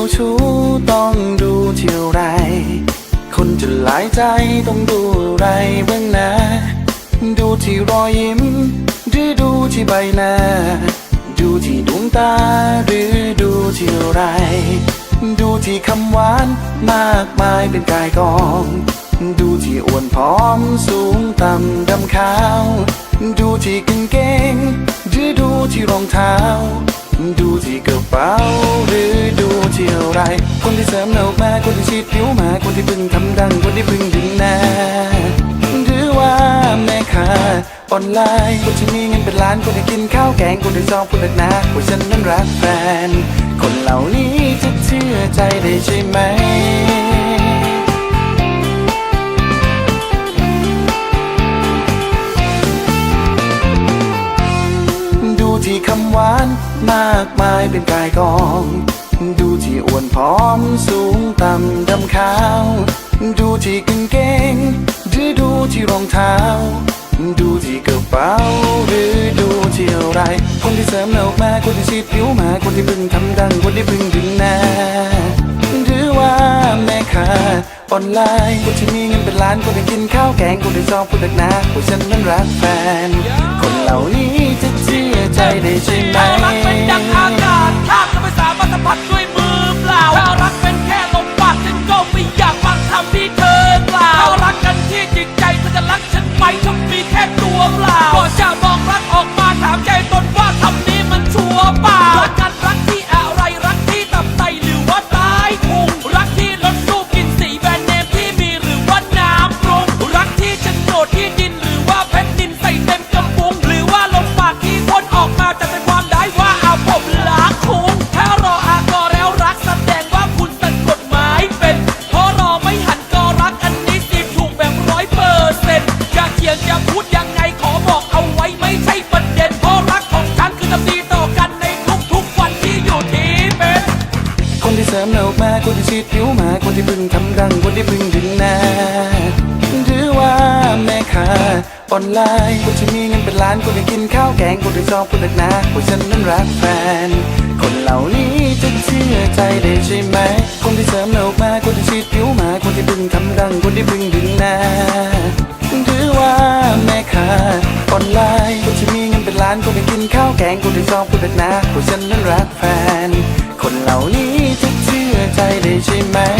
จ้าชู้ต้องดูเที่ยวไร คนจะหลายใจต้องดูอะไรบ้างนะ ดูที่รอยยิ้ม หรือดูที่ใบหน้า ดูที่ดวงตาหรือดูที่ไร ดูที่คำหวานมากมายเป็นกายกอง ดูที่อ้วนผอมสูงต่ำดำขาว ดูที่กางเกงหรือดูที่รองเท้า ดูที่กระเป๋า ร คนที่เสริมหน้าอกมาคนที่ฉีดผิวมา คนที่เพึ่งทำดัง คนที่เพึ่งดึงหน้าหรือว่าแม่ค้าออนไลน์คนที่มีเงินเป็นล้าน คนที่กินข้าวแกง คนที่ชอบพูดเล็กนะว่าฉันนั้นรักแฟน คนเหล่านี้จะเชื่อใจได้ใช่ไหมดูที่คำหวานมากมายเป็นกายกอง ดู อ้วนผอมสูงต่ำดำขาว ดูที่กางเกงหรือดูที่รองเท้า ดูที่กระเป๋าหรือดูที่อะไร คนที่เสริมหน้าอกมาคนที่ฉีดผิวมาคนที่เพึ่งทำดังคนที่เพึ่งดึงหน้าหรือว่าแม่ค้าออนไลน์คนที่มีเงินเป็นล้านคนที่กินข้าวแกงคนที่ชอบพูดเล็กนะว่าฉันนั้นรักแฟน คนเหล่านี้จะเชื่อใจได้ใช่ไหม ตนว่าคำนี้มันชัวร์ป่า คนที่ฉีดผิวมาคนที่เพึ่งทำดังคนที่เพึ่งดึงหน้าหรือว่าแม่ค้าออนไลน์คนที่มีเงินเป็นล้านคนที่กินข้าวแกงคนที่ชอบพูดเล็กนะว่าฉันนั้นรักแฟน คนเหล่านี้จะเชื่อใจได้ใช่ไหม คนที่เสริมหน้าอกมาคนที่ฉีดผิวมาคนที่เพึ่งทำดังคนที่เพึ่งดึงหน้าหรือว่าแม่ค้าออนไลน์คนที่มีเงินเป็นล้านคนที่กินข้าวแกงคนที่ชอบพูดเล็กนะว่าฉันนั้นรักแฟน คนเหล่านี้จะ ใจได้ใช่ไหม